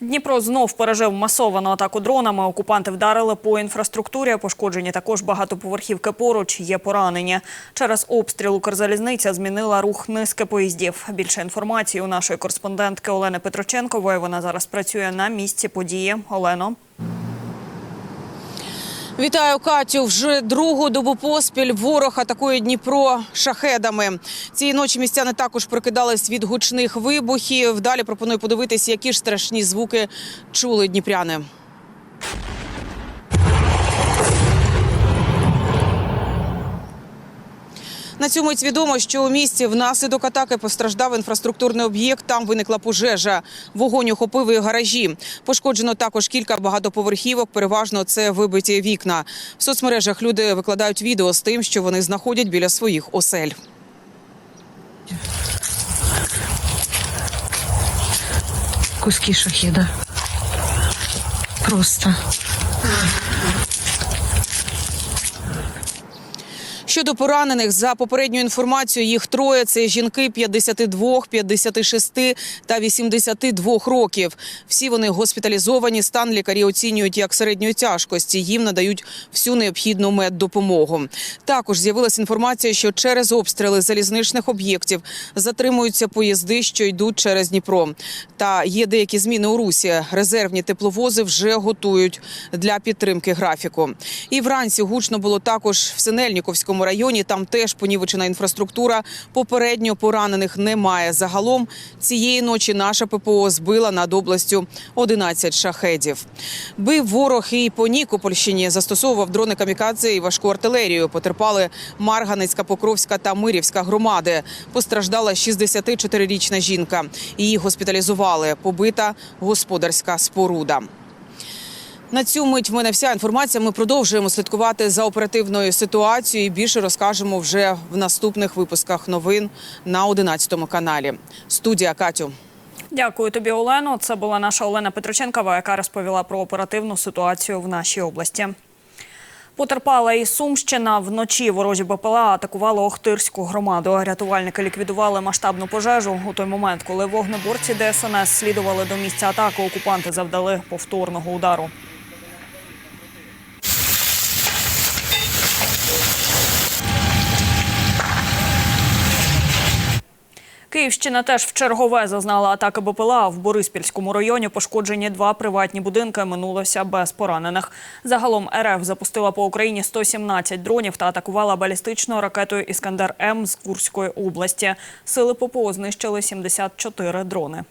Дніпро знов пережив масовану атаку дронами. Окупанти вдарили по інфраструктурі. Пошкоджені також багатоповерхівки поруч. Є поранені. Через обстріл Укрзалізниця змінила рух низки поїздів. Більше інформації у нашої кореспондентки Олени Петроченкової. Вона зараз працює на місці події. Олено. Вітаю Катю. Вже другу добу поспіль ворог атакує Дніпро шахедами. Цієї ночі містяни також прокидались від гучних вибухів. Далі пропоную подивитися, які ж страшні звуки чули дніпряни. На цьому мить відомо, що у місті внаслідок атаки постраждав інфраструктурний об'єкт. Там виникла пожежа. Вогонь охопив і гаражі. Пошкоджено також кілька багатоповерхівок. Переважно це вибиті вікна. В соцмережах люди викладають відео з тим, що вони знаходять біля своїх осель. куски шахеда. Просто. Щодо поранених, за попередньою інформацією, їх троє це жінки 52, 56 та 82 років. Всі вони госпіталізовані. Стан лікарі оцінюють як середньої тяжкості. Їм надають всю необхідну меддопомогу. Також з'явилася інформація, що через обстріли залізничних об'єктів затримуються поїзди, що йдуть через Дніпро. Та є деякі зміни у русі. Резервні тепловози вже готують для підтримки графіку. І вранці гучно було також в Синельніковському районі. Там теж понівечена інфраструктура. Попередньо поранених немає. Загалом цієї ночі наша ППО збила над областю 11 шахедів. Бив ворог і по Нікопольщині застосовував дрони камікадзе і важку артилерію. Потерпали Марганецька, Покровська та Мирівська громади. Постраждала 64-річна жінка. Її госпіталізували. Побита господарська споруда. На цю мить в мене вся інформація. Ми продовжуємо слідкувати за оперативною ситуацією. і Більше розкажемо вже в наступних випусках новин на 11 каналі. Студія Катю. Дякую тобі, Олено. Це була наша Олена Петроченкова, яка розповіла про оперативну ситуацію в нашій області. Потерпала і Сумщина. Вночі ворожі БПЛА атакували Охтирську громаду. Рятувальники ліквідували масштабну пожежу. У той момент, коли вогнеборці ДСНС слідували до місця атаки, окупанти завдали повторного удару. Київщина теж в чергове зазнала атаки БПЛА. В Бориспільському районі пошкоджені два приватні будинки. Минулося без поранених. Загалом РФ запустила по Україні 117 дронів та атакувала балістичною ракетою Іскандер М з Курської області. Сили ППО знищили 74 дрони.